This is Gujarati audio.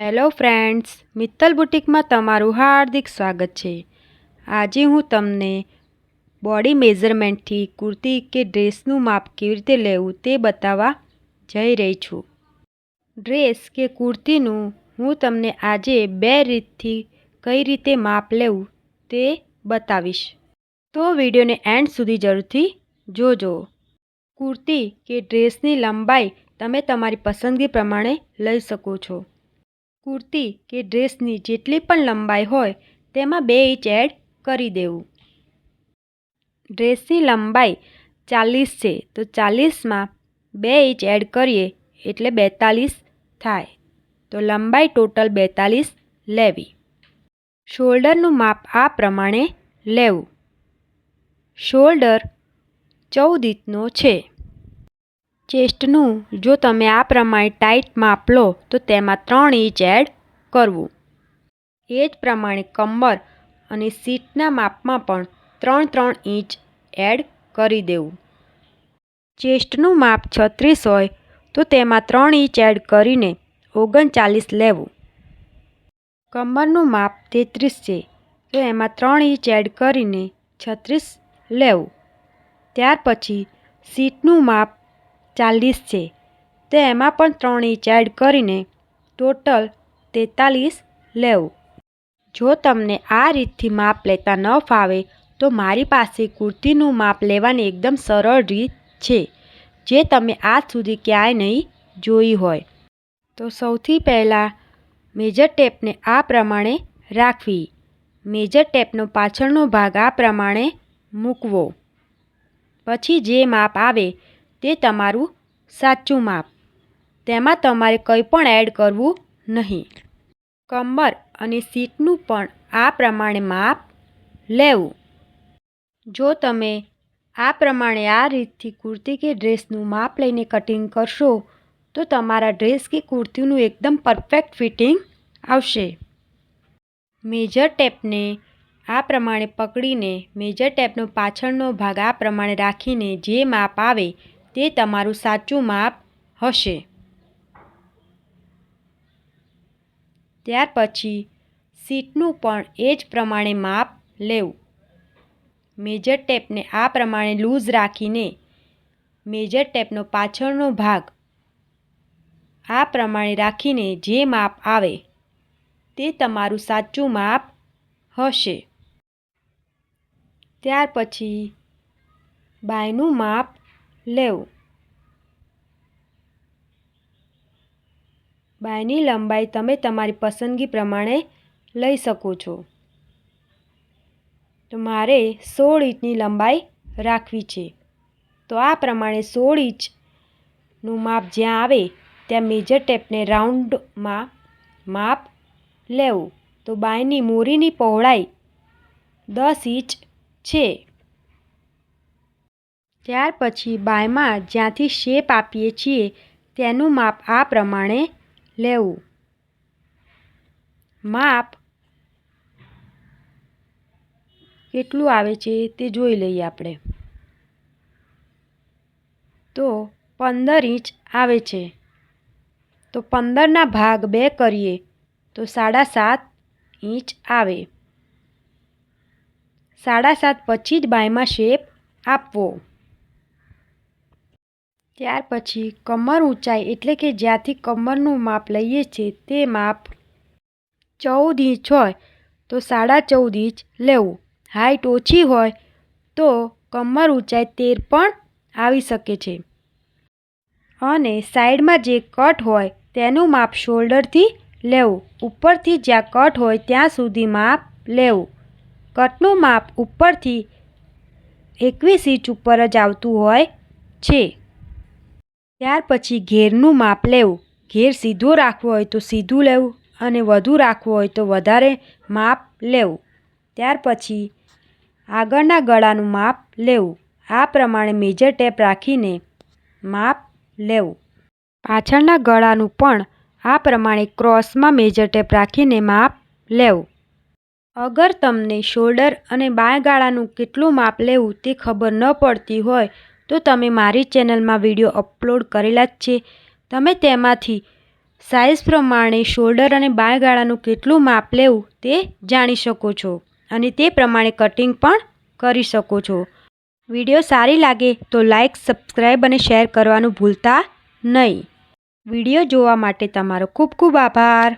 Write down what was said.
હેલો ફ્રેન્ડ્સ મિત્તલ બુટિકમાં તમારું હાર્દિક સ્વાગત છે. આજે હું તમને બોડી મેઝરમેન્ટથી કુર્તી કે ડ્રેસનું માપ કેવી રીતે લેવું તે બતાવવા જઈ રહી છું. ડ્રેસ કે કુર્તીનું હું તમને આજે બે રીતથી કઈ રીતે માપ લેવું તે બતાવીશ. તો વિડીયોને એન્ડ સુધી જરૂરથી જોજો. કુર્તી કે ડ્રેસની લંબાઈ તમે તમારી પસંદગી પ્રમાણે લઈ શકો છો. કુર્તી કે ડ્રેસની જેટલી પણ લંબાઈ હોય, તેમાં બે ઇંચ એડ કરી દેવું. ડ્રેસની લંબાઈ ચાલીસ છે, તો ચાલીસમાં બે ઇંચ એડ કરીએ એટલે બેતાલીસ થાય. તો લંબાઈ ટોટલ બેતાલીસ લેવી. શોલ્ડરનું માપ આ પ્રમાણે લેવું. શોલ્ડર ચૌદ ઇંચનો છે. ચેસ્ટનું. જો તમે આ પ્રમાણે ટાઈટ માપ લો, તો તેમાં ત્રણ ઇંચ એડ કરવું. એ જ પ્રમાણે કમર અને સીટના માપમાં પણ ત્રણ ત્રણ ઇંચ એડ કરી દેવું. ચેસ્ટનું માપ છત્રીસ હોય, તો તેમાં ત્રણ ઇંચ એડ કરીને ઓગણચાલીસ લેવું. કમરનું માપ તેત્રીસ છે, તો એમાં ત્રણ ઇંચ એડ કરીને છત્રીસ લેવું. ત્યાર પછી સીટનું માપ ચાલીસ છે. તો એમાં પણ ત્રણ ઇંચ એડ કરીને ટોટલ તેતાલીસ લેવું. જો તમને આ રીતથી માપ લેતા ન ફાવે, તો મારી પાસે કુર્તીનું માપ લેવાની એકદમ સરળ રીત છે, જે તમે આજ સુધી ક્યાંય નહીં જોઈ હોય. તો સૌથી પહેલાં મેજર ટેપને આ પ્રમાણે રાખવી. મેજર ટેપનો પાછળનો ભાગ આ પ્રમાણે મૂકવો. પછી જે માપ આવે તે તમારું સાચું માપ. તેમાં તમારે કંઈ પણ એડ કરવું નહીં. કમર અને સીટનું પણ આ પ્રમાણે માપ લેવું. જો તમે આ પ્રમાણે આ રીતથી કુર્તી કે ડ્રેસનું માપ લઈને કટિંગ કરશો, તો તમારા ડ્રેસ કે કુર્તીનું એકદમ પરફેક્ટ ફિટિંગ આવશે. મેજર ટેપને આ પ્રમાણે પકડીને, મેજર ટેપનો પાછળનો ભાગ આ પ્રમાણે રાખીને જે માપ આવે તે તમારું સાચું માપ હશે. ત્યાર પછી સીટનું પણ એ જ પ્રમાણે માપ લેવું. મેજર ટેપને આ પ્રમાણે લૂઝ રાખીને મેજર ટેપનો પાછળનો ભાગ આ પ્રમાણે રાખીને જે માપ આવે તે તમારું સાચું માપ હશે. ત્યાર પછી બાયનું માપ લેવું. બાયની લંબાઈ તમે તમારી પસંદગી પ્રમાણે લઈ શકો છો. તો મારે સોળ ઇંચની લંબાઈ રાખવી છે. તો આ પ્રમાણે સોળ ઇંચનું માપ જ્યાં આવે ત્યાં મેજર ટેપને રાઉન્ડમાં માપ લેવું. તો બાયની મોરીની પહોળાઈ દસ ઇંચ છે. ત્યાર પછી બાયમાં જ્યાંથી શેપ આપીએ છીએ તેનું માપ આ પ્રમાણે લેવું. માપ કેટલું આવે છે તે જોઈ લઈએ આપણે. તો પંદર ઇંચ આવે છે. તો પંદરના ભાગ બે કરીએ તો સાડા સાત ઇંચ આવે. સાડા સાત પછી જ બાયમાં શેપ આપવો. ત્યાર પછી કમર ઊંચાઈ એટલે કે જ્યાંથી કમરનું માપ લઈએ છીએ તે માપ ચૌદ ઇંચ હોય તો સાડા ચૌદ ઇંચ લેવું. હાઈટ ઓછી હોય તો કમર ઊંચાઈ તેર પણ આવી શકે છે. અને સાઈડમાં જે કટ હોય તેનું માપ શોલ્ડરથી લેવું. ઉપરથી જ્યાં કટ હોય ત્યાં સુધી માપ લેવું. કટનું માપ ઉપરથી એકવીસ ઇંચ ઉપર જ આવતું હોય છે. ત્યાર પછી ઘેરનું માપ લેવું. ઘેર સીધો રાખવો હોય તો સીધું લેવું અને વધુ રાખવું હોય તો વધારે માપ લેવું. ત્યાર પછી આગળના ગળાનું માપ લેવું. આ પ્રમાણે મેજર ટેપ રાખીને માપ લેવું. પાછળના ગળાનું પણ આ પ્રમાણે ક્રોસમાં મેજર ટેપ રાખીને માપ લેવું. અગર તમને શોલ્ડર અને બાય ગાળાનું કેટલું માપ લેવું તે ખબર ન પડતી હોય તો તમે મારી ચેનલમાં વીડિયો અપલોડ કરેલા જ છે. તમે તેમાંથી સાઇઝ પ્રમાણે શોલ્ડર અને બાયગાળાનું કેટલું માપ લેવું તે જાણી શકો છો અને તે પ્રમાણે કટિંગ પણ કરી શકો છો. વીડિયો સારી લાગે તો લાઇક સબસ્ક્રાઈબ અને શેર કરવાનું ભૂલતા નહીં. વીડિયો જોવા માટે તમારો ખૂબ ખૂબ આભાર.